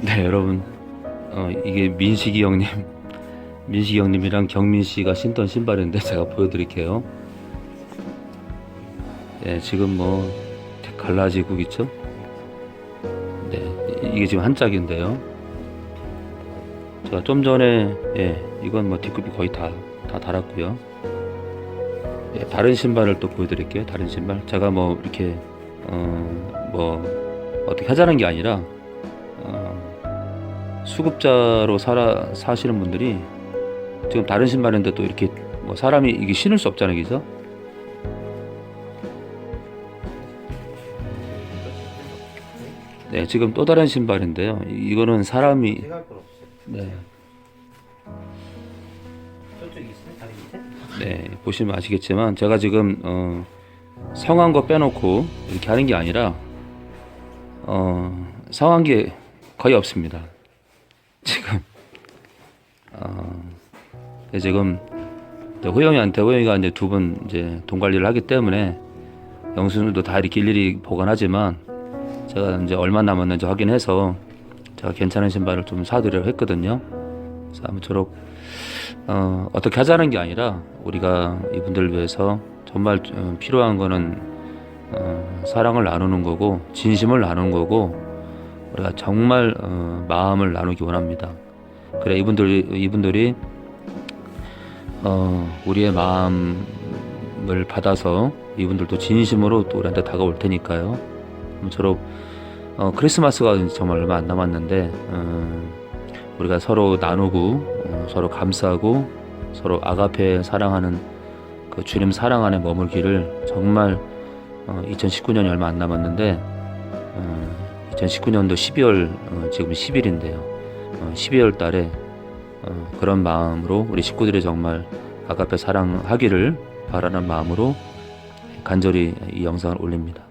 네, 여러분, 어, 이게 민식이 형님, 민식이 형님이랑 경민 씨가 신던 신발인데 제가 보여드릴게요. 네, 지금 뭐 갈라지고 있죠? 네, 이- 이게 지금 한 짝인데요. 제가 좀 전에, 예, 이건 뭐 뒷굽이 거의 다, 다 달았고요. 예, 다른 신발을 또 보여드릴게요. 다른 신발. 제가 뭐 이렇게, 어, 뭐, 어떻게 하자는 게 아니라, 어, 수급자로 살아 사시는 분들이 지금 다른 신발인데 또 이렇게 뭐 사람이 이게 신을 수 없잖아요, 그죠? 네, 지금 또 다른 신발인데요. 이- 이거는 사람이. 네? 네 보시면 아시겠지만 제가 지금 어, 성한 거 빼놓고 이렇게 하는 게 아니라 어, 게 거의 없습니다. 지금 어, 지금 호영이한테 호영이가 이제 두 분 이제 돈 관리를 하기 때문에 영수증도 다 이렇게 일일이 보관하지만 제가 이제 얼마 남았는지 확인해서 제가 괜찮은 신발을 좀 사드리려 했거든요. 그래서 아무쪼록 어, 어떻게 하자는 게 아니라 우리가 이분들을 위해서 정말 어, 필요한 거는 어, 사랑을 나누는 거고 진심을 나누는 거고 우리가 정말 어, 마음을 나누기 원합니다. 그래 이분들이 이분들이 어, 우리의 마음을 받아서 이분들도 진심으로 또 우리한테 다가올 테니까요. 모쪼록 어, 크리스마스가 정말 얼마 안 남았는데 어, 우리가 서로 나누고 어, 서로 감싸고 서로 아가페 사랑하는 그 주님 사랑 안에 머물기를 정말 어, 2019년이 얼마 안 남았는데 어, 2019년도 12월 어, 지금 10일인데요. 어, 12월 달에 어, 그런 마음으로 우리 식구들이 정말 아가페 사랑하기를 바라는 마음으로 간절히 이 영상을 올립니다.